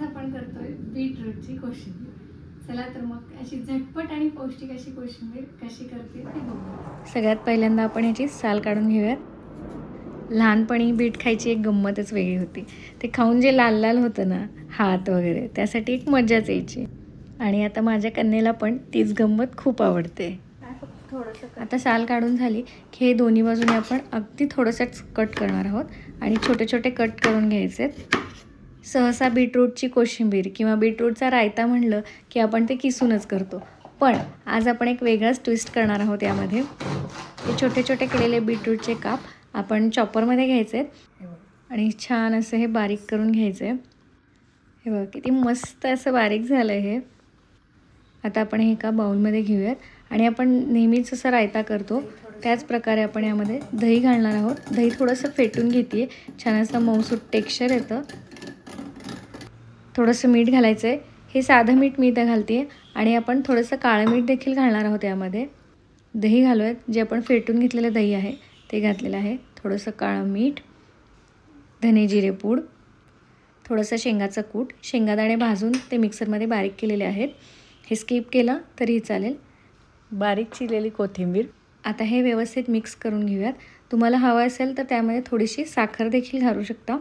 आज आपण करतोय बीटरूटची कोशिंबीर. चला तर मग अशी झटपट आणि पौष्टिक अशी कोशिंबीर कशी करते ते बघू सगळ्यात पहिल्यांदा आपण याची साल काढून घेऊयात. लहानपणी बीट खायची एक गंमतच वेगळी होती. ते खाऊन जे लाल लाल होतं ना हात वगैरे त्यासाठी एक मजाच यायची. आणि आता माझ्या कन्येला पण तीच गंमत खूप आवडते. आता साल काढून झाली की हे दोन्ही बाजूने आपण अगदी थोडंसंच कट करणार आहोत. आणि छोटे छोटे कट करून घ्यायचे सहसा बीटरूटची कोशिंबीर किंवा बीटरूटचा रायता म्हणलं की आपण ते किसूनच करतो. पण आज आपण एक वेगळाच ट्विस्ट करणार आहोत यामध्ये. हे छोटे छोटे केलेले बीटरूटचे काप आपण चॉपरमध्ये घ्यायचे. आहेत आणि छान असं हे बारीक करून घ्यायचं. आहे हे बघा किती मस्त असं बारीक झालं आहे हे. आता आपण हे एका बाउलमध्ये घेऊयात. आणि आपण नेहमीच असं रायता करतो. त्याच प्रकारे आपण यामध्ये दही घालणार आहोत. दही थोडंसं फेटून घेते छान असं मऊसूट टेक्स्चर येतं. थोडंसं मीठ घालायचं आहे हे साधं मीठ मी इथं घालते आणि आपण थोडंसं काळं मीठ देखील घालणार आहोत यामध्ये. दही घालूयात जे आपण फेटून घेतलेलं दही आहे ते घातलेलं आहे. थोडंसं काळं मीठ धने जिरे पूड थोडंसं शेंगाचं कूट. शेंगादाणे भाजून ते मिक्सरमध्ये बारीक केलेले आहेत. हे स्किप केलं तरीही चालेल. बारीक चिरलेली कोथिंबीर. आता हे व्यवस्थित मिक्स करून घेऊयात. तुम्हाला हवं असेल तर त्यामध्ये थोडीशी साखर देखील घालू शकता.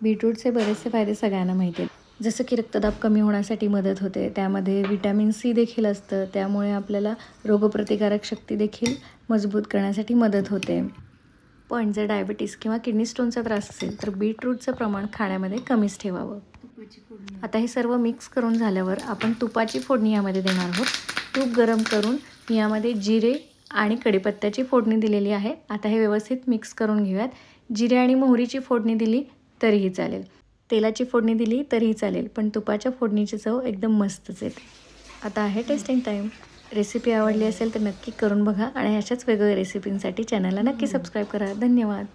बीटरूटचे बरेचसे फायदे सगळ्यांना माहिती आहेत. जसं की रक्तदाब कमी होण्यासाठी मदत होते त्यामध्ये विटॅमिन सी देखील असतं त्यामुळे आपल्याला रोगप्रतिकारक शक्ती देखील मजबूत करण्यासाठी मदत होते. पण जर डायबिटीस किंवा किडनी स्टोनचा त्रास असेल तर बीटरूटचं प्रमाण खाण्यामध्ये कमीच ठेवावं. आता हे सर्व मिक्स करून झाल्यावर आपण तुपाची फोडणी यामध्ये देणार आहोत. तूप गरम करून मी यामध्ये जिरे आणि कढीपत्त्याची फोडणी दिलेली आहे. आता हे व्यवस्थित मिक्स करून घेऊयात. जिरे आणि मोहरीची फोडणी दिली तरीही चालेल. तेलाची फोडणी दिली तरीही चालेल पण तुपाच्या फोडणीची चव एकदम मस्तच येते. आता आहे टेस्टिंग टाईम रेसिपी आवडली असेल तर नक्की करून बघा आणि अशाच वेगवेगळ्या रेसिपींसाठी चॅनलला नक्की सबस्क्राईब करा. धन्यवाद.